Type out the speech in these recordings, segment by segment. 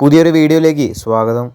പുതിയൊരു വീഡിയോയിലേക്ക് സ്വാഗതം.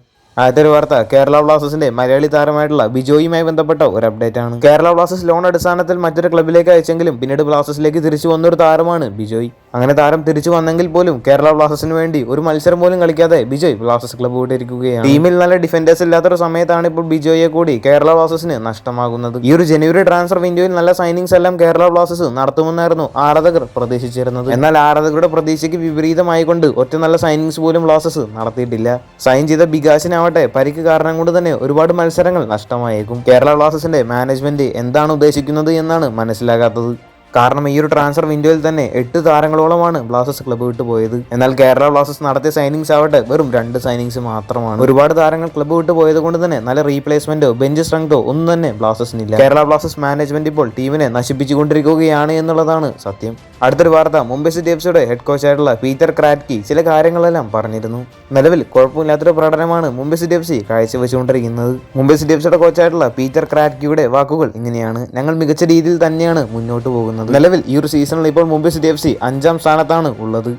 ആദ്യത്തെ വാർത്ത കേരള ബ്ലാസ്റ്റേഴ്സിന്റെ മലയാളി താരമായിട്ടുള്ള ബിജോയുമായി ബന്ധപ്പെട്ട ഒരു അപ്ഡേറ്റ് ആണ്. കേരള ബ്ലാസ്റ്റേഴ്സ് ലോൺ അടിസ്ഥാനത്തിൽ മറ്റൊരു ക്ലബിലേക്ക് അയച്ചെങ്കിലും പിന്നീട് ബ്ലാസ്റ്റേഴ്സിലേക്ക് തിരിച്ചു വന്നൊരു താരമാണ് ബിജോയ്. അങ്ങനെ താരം തിരിച്ചു വന്നെങ്കിൽ പോലും കേരള ബ്ലാസ്റ്റേഴ്സിന് വേണ്ടി ഒരു മത്സരം പോലും കളിക്കാതെ ബിജോയ് ബ്ലാസ്റ്റേഴ്സ് ക്ലബ് വിട്ടിരിക്കുകയാണ് ടീമിൽ നല്ല ഡിഫൻഡേഴ്സ് ഇല്ലാത്തൊരു സമയത്താണ് ഇപ്പോൾ ബിജോയെ കൂടി കേരള ബ്ലാസ്റ്റേഴ്സിന് നഷ്ടമാകുന്നത്. ഈ ഒരു ജനുവരി ട്രാൻസ്ഫർ വിൻഡോയിൽ നല്ല സൈനിങ്സ് എല്ലാം കേരള ബ്ലാസ്റ്റേഴ്സ് നടത്തുമെന്നായിരുന്നു ആരാധകർ പ്രതീക്ഷിച്ചിരുന്നത്. എന്നാൽ ആരാധകരുടെ പ്രതീക്ഷയ്ക്ക് വിപരീതമായിക്കൊണ്ട് ഒറ്റ നല്ല സൈനിങ്സ് പോലും ബ്ലാസ്റ്റേഴ്സ് നടത്തിയിട്ടില്ല. സൈൻ ചെയ്ത ബികാസിനാവട്ടെ പരിക്ക് കാരണം കൊണ്ട് തന്നെ ഒരുപാട് മത്സരങ്ങൾ നഷ്ടമായേക്കും. കേരള ബ്ലാസ്റ്റേഴ്സിന്റെ മാനേജ്മെന്റ് എന്താണ് ഉദ്ദേശിക്കുന്നത് എന്നാണ് മനസ്സിലാകാത്തത്. കാരണം ഈ ഒരു ട്രാൻസ്ഫർ വിൻഡോയിൽ തന്നെ എട്ട് താരങ്ങളോളമാണ് ബ്ലാസ്റ്റേഴ്സ് ക്ലബ്ബ് വിട്ടു പോയത്. എന്നാൽ കേരള ബ്ലാസ്റ്റേഴ്സ് നടത്തിയ സൈനിങ്സ് ആവട്ടെ വെറും രണ്ട് സൈനിങ്സ് മാത്രമാണ്. ഒരുപാട് താരങ്ങൾ ക്ലബ്ബ് വിട്ടു പോയത് കൊണ്ട് തന്നെ നല്ല റീപ്ലേസ്മെന്റോ ബെഞ്ച് സ്ട്രെങ്തോ ഒന്നും തന്നെ ബ്ലാസ്റ്റേഴ്സിനില്ല കേരള ബ്ലാസ്റ്റേഴ്സ് മാനേജ്മെന്റ് ഇപ്പോൾ ടീമിനെ നശിപ്പിച്ചുകൊണ്ടിരിക്കുകയാണ് എന്നുള്ളതാണ് സത്യം. അടുത്തൊരു വാർത്ത. മുംബൈ സിറ്റി എഫ് സിയുടെ ഹെഡ് കോച്ചായിട്ടുള്ള പീറ്റർ ക്രാറ്റ്കി ചില കാര്യങ്ങളെല്ലാം പറഞ്ഞിരുന്നു. നിലവിൽ കുഴപ്പമില്ലാത്തൊരു പ്രകടനമാണ് മുംബൈ സിറ്റി എഫ് സി കാഴ്ചവെച്ചുകൊണ്ടിരിക്കുന്നത്. മുംബൈ സിറ്റി എഫ് സിയുടെ കോച്ചായിട്ടുള്ള പീറ്റർ ക്രാറ്റ്കിയുടെ വാക്കുകൾ ഇങ്ങനെയാണ്. ഞങ്ങൾ മികച്ച രീതിയിൽ തന്നെയാണ് മുന്നോട്ട് പോകുന്നത്. നിലവിൽ ഈ ഒരു സീസണിൽ ഇപ്പോൾ മുംബൈ സിറ്റി എഫ് സി അഞ്ചാം സ്ഥാനത്താണ് ഉള്ളത്.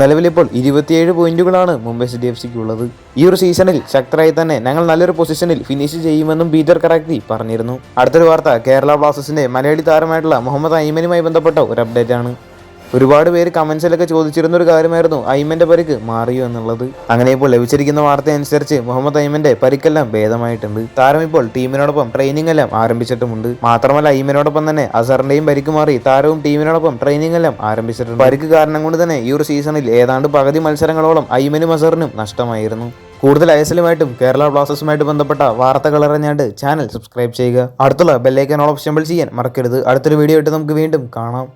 നിലവിലിപ്പോൾ ഇരുപത്തിയേഴ് പോയിന്റുകളാണ് മുംബൈ സിറ്റി എഫ് സിക്ക് ഉള്ളത്. ഈ ഒരു സീസണിൽ ശക്തരായി തന്നെ ഞങ്ങൾ നല്ലൊരു പൊസിഷനിൽ ഫിനിഷ് ചെയ്യുമെന്നും പീറ്റർ കറാക്തി പറഞ്ഞിരുന്നു. അടുത്തൊരു വാർത്ത കേരള ബ്ലാസ്റ്റേഴ്സിന്റെ മലയാളി താരമായിട്ടുള്ള മുഹമ്മദ് ഐമനുമായി ബന്ധപ്പെട്ട ഒരു അപ്ഡേറ്റ് ആണ്. ഒരുപാട് പേര് കമൻസിലൊക്കെ ചോദിച്ചിരുന്ന ഒരു കാര്യമായിരുന്നു ഐമന്റെ പരിക്ക് മാറിയോ എന്നുള്ളത്. അങ്ങനെ ഇപ്പോൾ ലഭിച്ചിരിക്കുന്ന വാർത്ത അനുസരിച്ച് മുഹമ്മദ് ഐമന്റെ പരിക്കെല്ലാം ഭേദമായിട്ടുണ്ട്. താരം ഇപ്പോൾ ടീമിനോടൊപ്പം ട്രെയിനിങ് എല്ലാം ആരംഭിച്ചിട്ടുമുണ്ട്. മാത്രമല്ല ഐമനോടൊപ്പം തന്നെ അസറിന്റെയും പരിക്ക് മാറി താരവും ടീമിനോടൊപ്പം ട്രെയിനിങ് എല്ലാം ആരംഭിച്ചിട്ടുണ്ട്. പരിക്ക് കാരണം കൊണ്ട് തന്നെ ഈ ഒരു സീസണിൽ ഏതാണ്ട് പകുതി മത്സരങ്ങളോളം ഐമനും അസറിനും നഷ്ടമായിരുന്നു. കൂടുതൽ ഐഎസ്എല്ലുമായിട്ടും കേരള ബ്ലാസ്റ്റേഴ്സുമായിട്ട് ബന്ധപ്പെട്ട വാർത്തകൾ അറിഞ്ഞാണ്ട് ചാനൽ സബ്സ്ക്രൈബ് ചെയ്യുക. അടുത്തുള്ള ബെല്ലൈക്കൻ ഓൾ ഓപ്ഷൻ ചെയ്യാൻ മറക്കരുത്. അടുത്തൊരു വീഡിയോ ഇട്ട് നമുക്ക് വീണ്ടും കാണാം.